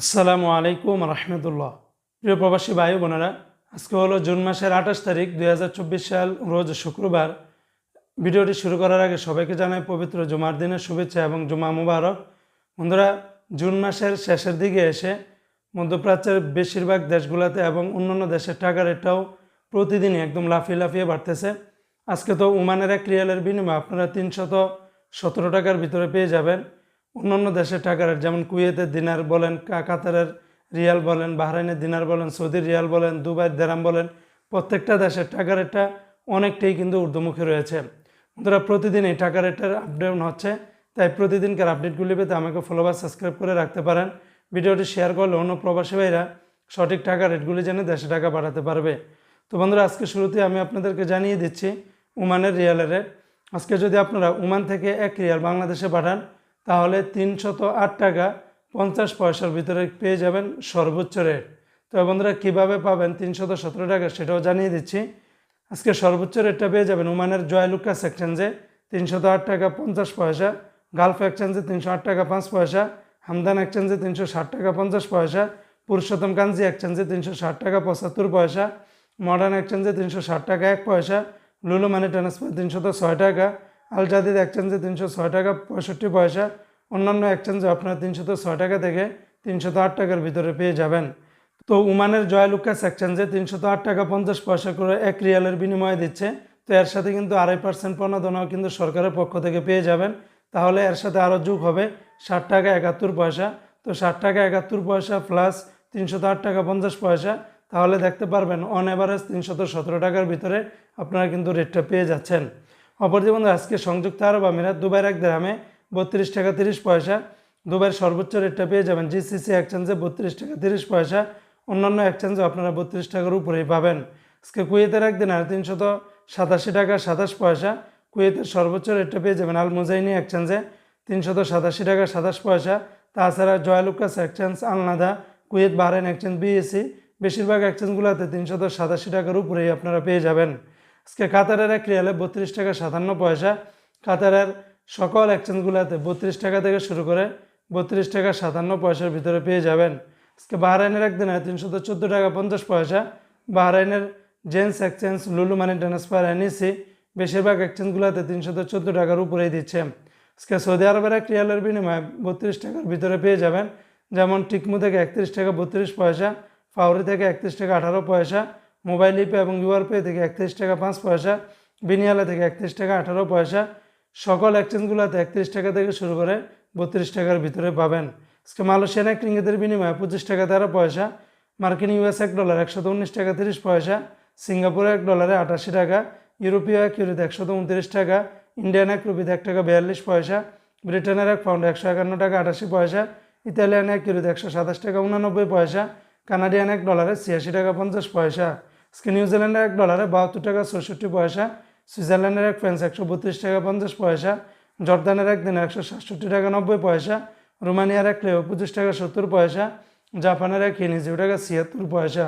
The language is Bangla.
আসসালামু আলাইকুম রহমতুল্লাহ। প্রিয় প্রবাসী ভাই বোনেরা, আজকে হলো জুন মাসের আঠাশ তারিখ দুই হাজার চব্বিশ সাল, রোজ শুক্রবার। ভিডিওটি শুরু করার আগে সবাইকে জানাই পবিত্র জুমার দিনের শুভেচ্ছা এবং জুমা মুবারক। বন্ধুরা, জুন মাসের শেষের দিকে এসে মধ্যপ্রাচ্যের বেশিরভাগ দেশগুলোতে এবং অন্যান্য দেশের টাকা রেটটাও প্রতিদিনই একদম লাফিয়ে লাফিয়ে বাড়তেছে। আজকে তো ওমানের এক রিয়ালের বিনিময়ে আপনারা তিনশত সতেরো টাকার ভিতরে পেয়ে যাবেন। অন্যান্য দেশের টাকা রেট যেমন কুয়েতের দিনার বলেন কাতারের রিয়াল বলেন, বাহরাইনের দিনার বলেন, সৌদির রিয়াল বলেন, দুবাইয়ের দেরাম বলেন, প্রত্যেকটা দেশের টাকা রেটটা অনেকটাই কিন্তু ঊর্ধ্বমুখী রয়েছে। বন্ধুরা, প্রতিদিন এই টাকা রেটের আপডেট হচ্ছে, তাই প্রতিদিনকার আপডেটগুলি পেতে আমাকে ফলো বা সাবস্ক্রাইব করে রাখতে পারেন। ভিডিওটি শেয়ার করলে অন্য প্রবাসী ভাইরা সঠিক টাকা রেটগুলি জেনে দেশে টাকা পাঠাতে পারবে। তো বন্ধুরা, আজকে শুরুতে আমি আপনাদেরকে জানিয়ে দিচ্ছি ওমানের রিয়ালের রেট আজকে যদি আপনারা ওমান থেকে এক রিয়াল বাংলাদেশে পাঠান তাহলে তিনশত আট টাকা পঞ্চাশ পয়সার ভিতরে পেয়ে যাবেন সর্বোচ্চ রেট। তো বন্ধুরা, কীভাবে পাবেন তিনশত সতেরো টাকা সেটাও জানিয়ে দিচ্ছি। আজকে সর্বোচ্চ রেটটা পেয়ে যাবেন ওমানের জয়লুকাস এক্সচেঞ্জে তিনশত আট টাকা পঞ্চাশ পয়সা, গালফ এক্সচেঞ্জে তিনশো আট টাকা পাঁচ পয়সা, হামদান এক্সচেঞ্জে তিনশো ষাট টাকা পঞ্চাশ পয়সা, পুরুষোত্তম কাঞ্জি এক্সচেঞ্জে তিনশো ষাট টাকা পঁচাত্তর পয়সা, মডার্ন এক্সচেঞ্জে তিনশো ষাট টাকা এক পয়সা, লুলু মানি ট্রান্সফার তিনশত ছয় টাকা আল জাদিদ এক্সচেঞ্জে তিনশো ছয় টাকা পঁয়ষট্টি পয়সা, অন্যান্য এক্সচেঞ্জে আপনারা তো ছয় টাকা থেকে তিনশত আট টাকার ভিতরে পেয়ে যাবেন। তো উমানের জয়লুকাস এক্সচেঞ্জে তিনশত আট টাকা পঞ্চাশ পয়সা করে এক রিয়ালের বিনিময়ে দিচ্ছে। তো এর সাথে কিন্তু আড়াই পার্সেন্ট প্রণোদনাও কিন্তু সরকারের পক্ষ থেকে পেয়ে যাবেন। তাহলে এর সাথে আরও যোগ হবে ষাট টাকা একাত্তর পয়সা। তো ষাট টাকা একাত্তর পয়সা প্লাস তিনশত আট টাকা পঞ্চাশ পয়সা, তাহলে দেখতে পারবেন অন অ্যাভারেজ তিনশত সতেরো টাকার ভিতরে আপনারা কিন্তু রেটটা পেয়ে যাচ্ছেন। অপরদি বন্ধু আজকে সংযুক্ত আরব আমিরাত দুবাইয়ের এক দেরামে বত্রিশ টাকা তিরিশ পয়সা। দুবাইয়ের সর্বোচ্চ রেটটা পেয়ে যাবেন জিসিসি এক্সচেঞ্জে বত্রিশ টাকা তিরিশ পয়সা। অন্যান্য এক্সচেঞ্জে আপনারা বত্রিশ টাকার উপরেই পাবেন। আজকে কুয়েতের একদিন আর তিনশত সাতাশি টাকা সাতাশ পয়সা। কুয়েতের সর্বোচ্চ রেটটা পেয়ে যাবেন আল মুজাইনি এক্সচেঞ্জে তিনশত সাতাশি টাকা সাতাশ পয়সা। তাছাড়া জয়ালুকাস এক্সচেঞ্জ আলনাদা কুয়েত বাহরাইন এক্সচেঞ্জ, বিএসসি, বেশিরভাগ এক্সচেঞ্জগুলোতে তিনশত সাতাশি টাকার উপরেই আপনারা পেয়ে যাবেন। আজকে কাতারের এক রিয়ালে বত্রিশ টাকা সাতান্ন পয়সা, কাতারের সকল এক্সচেঞ্জগুলোতে বত্রিশ টাকা থেকে শুরু করে বত্রিশ টাকা সাতান্ন পয়সার ভিতরে পেয়ে যাবেন। আজকে বাহরাইনের একদিনে তিনশত চোদ্দ টাকা পঞ্চাশ পয়সা, বাহরাইনের জেন্স এক্সচেঞ্জ, লুলু মানি ট্রান্সফার, এনইসি বেশিরভাগ এক্সচেঞ্জগুলোতে তিনশত চোদ্দ টাকার উপরেই দিচ্ছে। আজকে সৌদি আরবের এক রিয়ালের বিনিময়ে বত্রিশ টাকার ভিতরে পেয়ে যাবেন। যেমন টিকমু থেকে একত্রিশ টাকা বত্রিশ পয়সা, ফাউরি থেকে একত্রিশ টাকা আঠারো পয়সা মোবাইল ইপে এবং ইউআর পে থেকে একত্রিশ টাকা পাঁচ পয়সা, বিনিয়ালা থেকে একত্রিশ টাকা আঠারো পয়সা, সকল এক্সচেঞ্জগুলোতে একত্রিশ টাকা থেকে শুরু করে বত্রিশ টাকার ভিতরে পাবেন। আজকে মালয়েশিয়ান এক রিঙ্গিতের বিনিময়ে পঁচিশ টাকা তেরো পয়সা, মার্কিন ইউএস এক ডলার একশত উনিশ টাকা তিরিশ পয়সা, সিঙ্গাপুরে এক ডলারে আটাশি টাকা, ইউরোপীয় এক ইউরোতে একশত উনত্রিশ টাকা, ইন্ডিয়ান এক রুপিতে এক টাকা বিয়াল্লিশ পয়সা, ব্রিটেনের এক পাউন্ড একশো একান্ন টাকা আটাশি পয়সা, ইতালিয়ান এক ইউরোতে একশো সাতাশ টাকা উনানব্বই পয়সা, কানাডিয়ান এক ডলারে ছিয়াশি টাকা পঞ্চাশ পয়সা। আজকে নিউজিল্যান্ডের এক ডলারে বাহাত্তর টাকা চৌষট্টি পয়সা, সুইজারল্যান্ডের এক ফ্রেন্স একশো বত্রিশ টাকা পঞ্চাশ পয়সা, জর্দানের এক দিনে একশো সাতষট্টি টাকা নব্বই পয়সা, রোমানিয়ার এক লেও পঁচিশ টাকা সত্তর পয়সা, জাপানের এক হিনি জিরো টাকা ছিয়াত্তর পয়সা।